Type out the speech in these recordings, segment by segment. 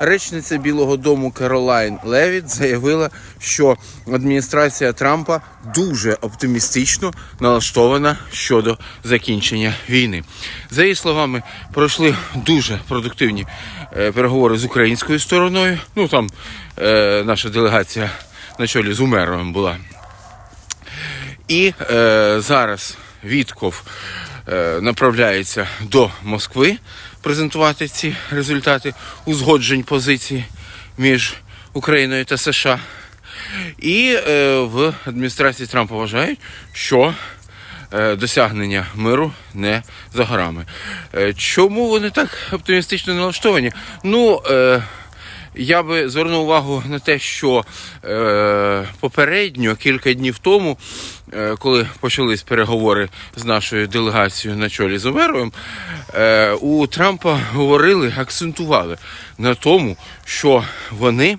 Речниця Білого Дому Керолайн Левіт заявила, що адміністрація Трампа дуже оптимістично налаштована щодо закінчення війни. За її словами, пройшли дуже продуктивні е, переговори з українською стороною. Ну там е, наша делегація на чолі з Умеровим була. І е, зараз Вітков направляється до Москви презентувати ці результати узгоджень позицій між Україною та США. І е, в адміністрації Трампа вважають, що е, досягнення миру не за горами. Е, чому вони так оптимістично налаштовані? Ну, е, я би звернув увагу на те, що е, попередньо, кілька днів тому, е, коли почались переговори з нашою делегацією на чолі з Омеровим, е, у Трампа говорили, акцентували на тому, що вони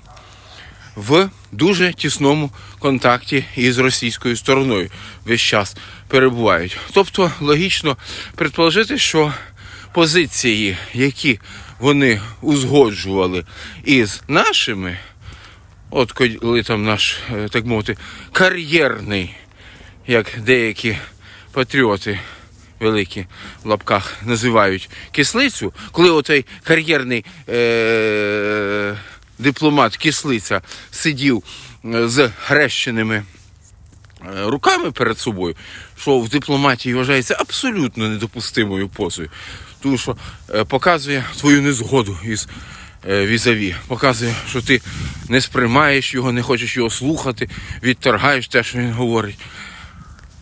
в дуже тісному контакті із російською стороною весь час перебувають. Тобто логічно предположити, що позиції, які вони узгоджували із нашими, от коли там наш, е, так мовити, кар'єрний, як деякі патріоти великі в лапках називають кислицю, коли оцей кар'єрний е- дипломат кислиця сидів е, з хрещеними е, руками перед собою, що в дипломатії вважається абсолютно недопустимою позою. Тому що е, показує твою незгоду із е, візаві, показує, що ти не сприймаєш його, не хочеш його слухати, відторгаєш те, що він говорить.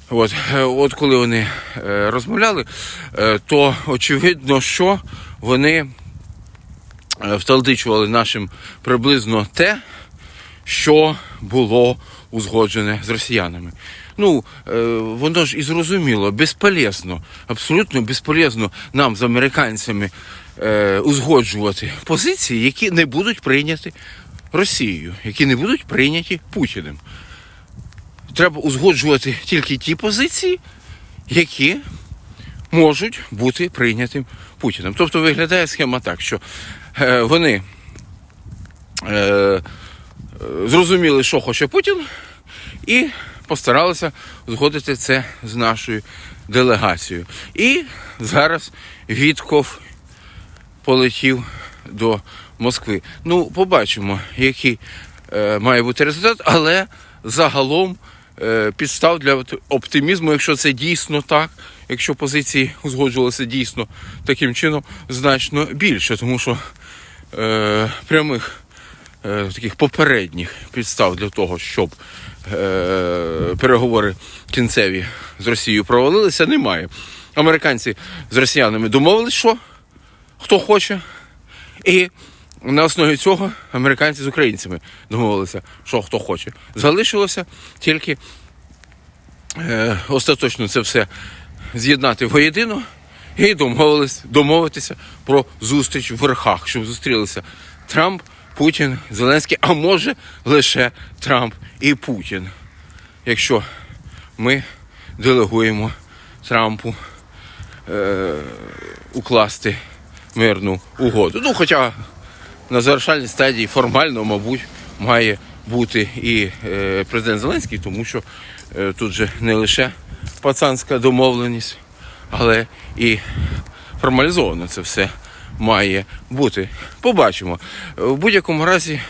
От, е, от коли вони розмовляли, то очевидно, що вони вталдичували нашим приблизно те, що було узгоджене з росіянами. Ну, е, воно ж і зрозуміло, безполезно, абсолютно безполезно нам з американцями е, узгоджувати позиції, які не будуть прийняті Росією, які не будуть прийняті Путіним. Треба узгоджувати тільки ті позиції, які можуть бути прийнятим Путіним. Тобто виглядає схема так, що е, вони зрозуміли, що хоче Путін, і постаралися згодити це з нашою делегацією. І зараз Вітков полетів до Москви. Ну, побачимо, який е, має бути результат, але загалом е, підстав для оптимізму, якщо це дійсно так, якщо позиції узгоджувалися дійсно таким чином, значно більше, тому що е, прямих таких попередніх підстав для того, щоб е, переговори кінцеві з Росією провалилися, немає. Американці з росіянами домовились, що хто хоче, і на основі цього американці з українцями домовилися, що хто хоче. Залишилося тільки е, остаточно це все з'єднати воєдино і домовились, домовитися про зустріч в верхах, щоб зустрілися Трамп, Путін, Зеленський, а може лише Трамп і Путін. Якщо ми делегуємо Трампу е, укласти мирну угоду. Ну, хоча на завершальній стадії формально, мабуть, має бути і е, президент Зеленський, тому що е, тут же не лише пацанська домовленість, але і формалізовано це все має бути. Побачимо. В будь-якому разі,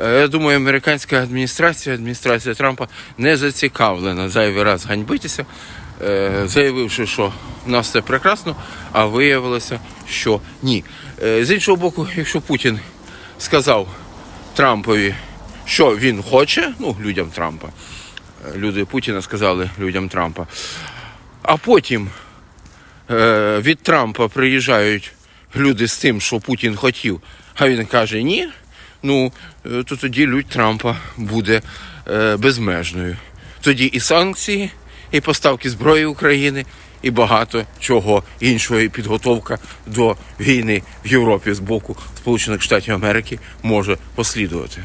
е, я думаю, американська адміністрація, адміністрація Трампа не зацікавлена зайвий раз ганьбитися, е, заявивши, що в нас все прекрасно, а виявилося, що ні. Е, З іншого боку, якщо Путін сказав Трампові, що він хоче, ну, людям Трампа, е, люди Путіна сказали людям Трампа, а потім е, від Трампа приїжджають люди з тим, що Путін хотів, а він каже ні, ну е, то тоді лють Трампа буде е, безмежною. Тоді і санкції, і поставки зброї України, і багато чого іншого, і підготовка до війни в Європі з боку Сполучених Штатів Америки може послідувати.